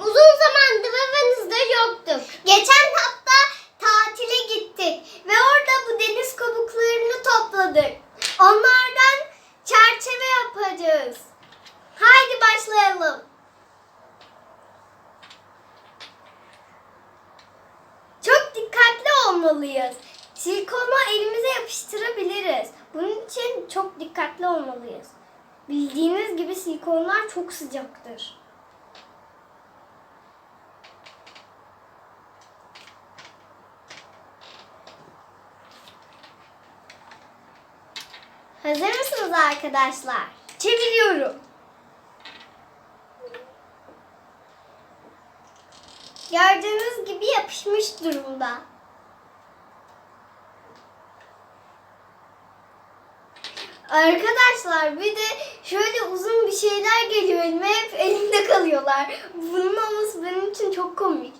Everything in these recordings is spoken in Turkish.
uzun zamandır aranızda yoktuk. Geçen hafta tatile gittik ve orada bu deniz kabuklarını topladık. Onlardan çerçeve yapacağız. Haydi başlayalım. Çok dikkatli olmalıyız. Silikonu elimize yapıştırabiliriz. Bunun için çok dikkatli olmalıyız. Bildiğiniz gibi silikonlar çok sıcaktır. Hazır mısınız arkadaşlar? Çeviriyorum. Gördüğünüz gibi yapışmış durumda. Arkadaşlar bir de şöyle uzun bir şeyler geliyor elime hep elimde kalıyorlar. Bunun olması benim için çok komik.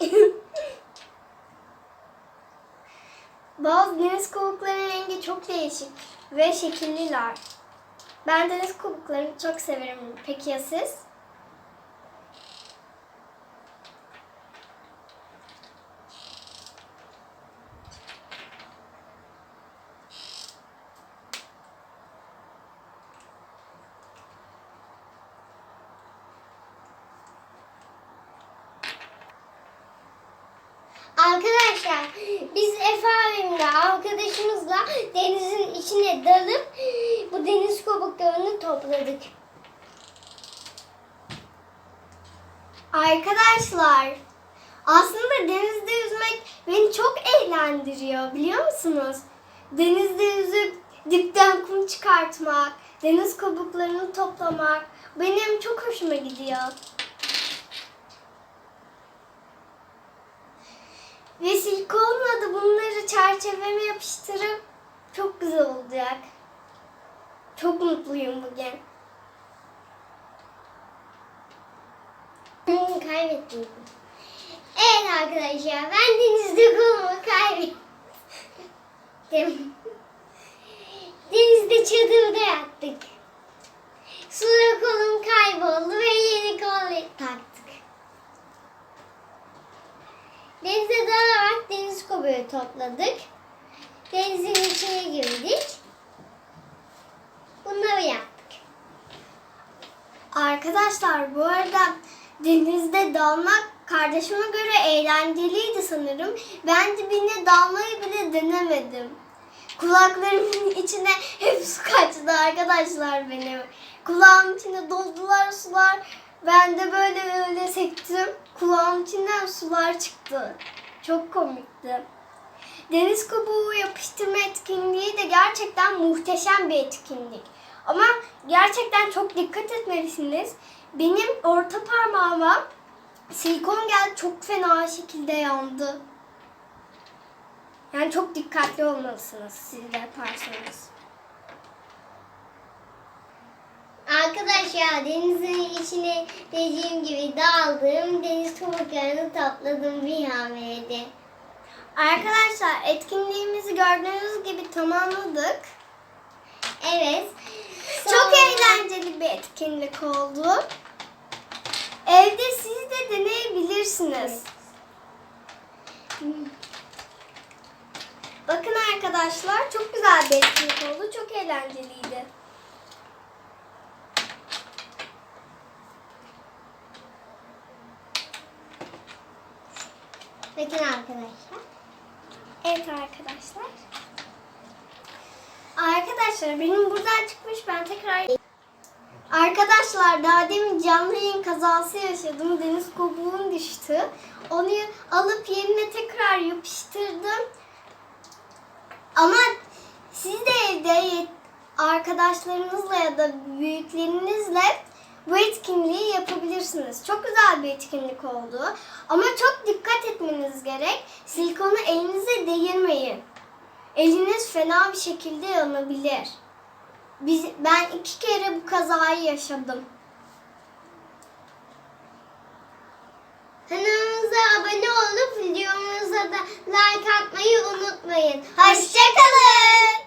deniz kabuklarının rengi çok değişik ve şekilliler. Ben deniz kabuklarını çok severim. Peki ya siz? Arkadaşlar biz Efe abimle arkadaşımızla denizin içine dalıp bu deniz kabuklarını topladık. Arkadaşlar aslında denizde yüzmek beni çok eğlendiriyor biliyor musunuz? Denizde yüzüp dipten kum çıkartmak, deniz kabuklarını toplamak benim çok hoşuma gidiyor. Ve silikonla da bunları çerçeveme yapıştırıp çok güzel olacak. Çok mutluyum bugün. Hmm, kaybettim. Evet arkadaşlar ben denizde kolumu kaybettim. Denizde çadırda yattık. Sonra kolum kayboldu kobuğu topladık. Denizin içine girdik. Bunları yaptık. Arkadaşlar bu arada denizde dalmak kardeşime göre eğlenceliydi sanırım. Ben dibine dalmayı bile denemedim. Kulaklarımın içine hep su kaçtı arkadaşlar benim. Kulağımın içine doldular sular. Ben de böyle öyle sektim. Kulağımın içinden sular çıktı. Çok komikti. Deniz kabuğu yapıştırma etkinliği de gerçekten muhteşem bir etkinlik. Ama gerçekten çok dikkat etmelisiniz. Benim orta parmağıma silikon geldi çok fena şekilde yandı. Yani çok dikkatli olmalısınız siz de yaparsanız. Arkadaşlar denizin içine dediğim gibi daldım. Deniz kabuklarını topladım bir hamlede. Arkadaşlar etkinliğimizi gördüğünüz gibi tamamladık. Evet. Çok Sonra- eğlenceli bir etkinlik oldu. Evde siz de deneyebilirsiniz. Bakın arkadaşlar çok güzel bir etkinlik oldu. Çok eğlenceliydi. Bakın arkadaşlar. Evet arkadaşlar. Arkadaşlar benim buradan çıkmış ben tekrar Arkadaşlar daha demin canlı yayın kazası yaşadım. Deniz kobuğum düştü. Onu alıp yerine tekrar yapıştırdım. Ama siz de evde arkadaşlarınızla ya da büyüklerinizle bu etkinliği yapabilirsiniz. Çok güzel bir etkinlik oldu. Ama çok dikkat etmeniz gerek. Silikonu elinize değirmeyin. Eliniz fena bir şekilde yanabilir. Biz, ben iki kere bu kazayı yaşadım. Kanalımıza abone olup videomuza da like atmayı unutmayın. Hoşçakalın.